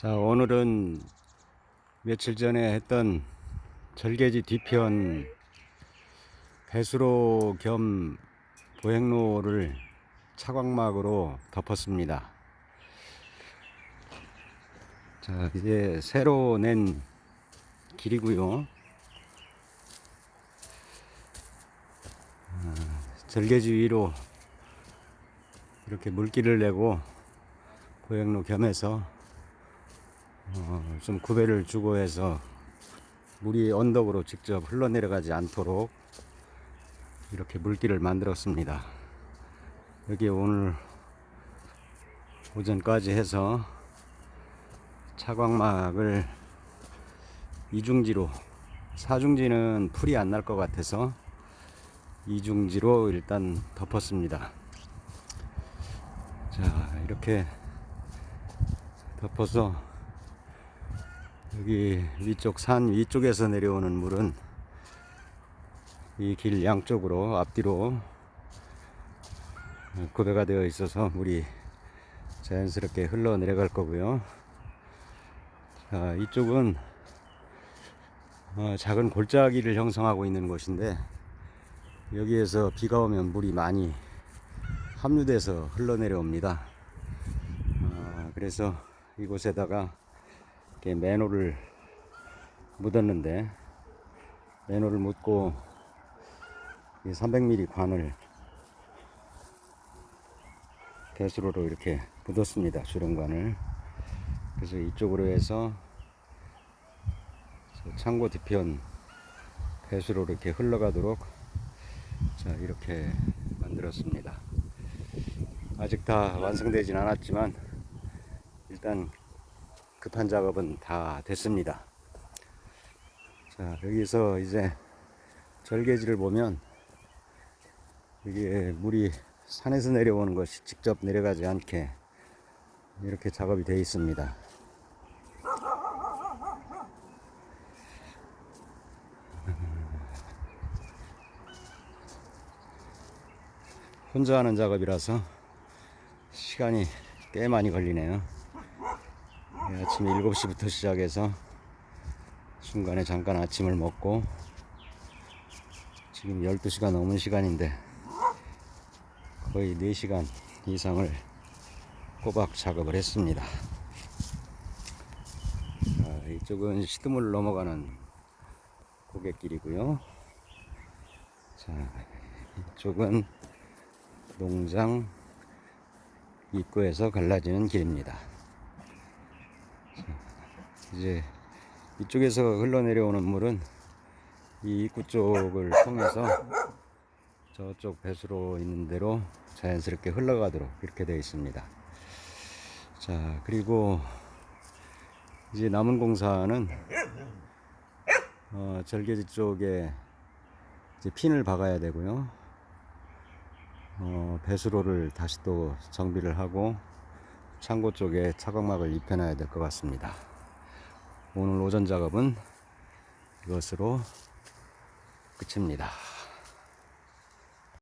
자, 오늘은 며칠 전에 했던 절개지 뒤편 배수로 겸 보행로를 차광막으로 덮었습니다. 자, 이제 새로 낸 길이고요. 아, 절개지 위로 이렇게 물길을 내고 보행로 겸해서 어, 좀 구배를 주고 해서 물이 언덕으로 직접 흘러내려가지 않도록 이렇게 물길을 만들었습니다. 여기 오늘 오전까지 해서 차광막을 이중지로 사중지는 풀이 안 날 것 같아서 이중지로 일단 덮었습니다. 자 이렇게 덮어서 여기 위쪽 산 위쪽에서 내려오는 물은 이 길 양쪽으로 앞뒤로 구배가 되어 있어서 물이 자연스럽게 흘러 내려갈 거고요. 자, 이쪽은 어, 작은 골짜기를 형성하고 있는 곳인데 여기에서 비가 오면 물이 많이 합류돼서 흘러내려옵니다. 어, 그래서 이곳에다가 이렇게 맨홀을 묻었는데 맨홀을 묻고 이 300mm 관을 배수로로 이렇게 묻었습니다. 주름관을 그래서 이쪽으로 해서 저 창고 뒤편 배수로 이렇게 흘러가도록 자 이렇게 만들었습니다. 아직 다 완성되진 않았지만 일단 급한 작업은 다 됐습니다. 자, 여기서 이제 절개지를 보면 이게 물이 산에서 내려오는 것이 직접 내려가지 않게 이렇게 작업이 되어 있습니다. 혼자 하는 작업이라서 시간이 꽤 많이 걸리네요. 예, 아침 7시부터 시작해서 중간에 잠깐 아침을 먹고 지금 12시가 넘은 시간인데 거의 4시간 이상을 꼬박 작업을 했습니다. 자, 이쪽은 시드물 넘어가는 고갯길이고요. 자, 이쪽은 농장 입구에서 갈라지는 길입니다. 이제 이쪽에서 흘러내려오는 물은 이 입구 쪽을 통해서 저쪽 배수로 있는 대로 자연스럽게 흘러가도록 이렇게 되어 있습니다. 자, 그리고 이제 남은 공사는 어, 절개지 쪽에 이제 핀을 박아야 되고요. 어, 배수로를 다시 또 정비를 하고 창고 쪽에 차광막을 입혀놔야 될 것 같습니다. 오늘 오전 작업은 이것으로 끝입니다.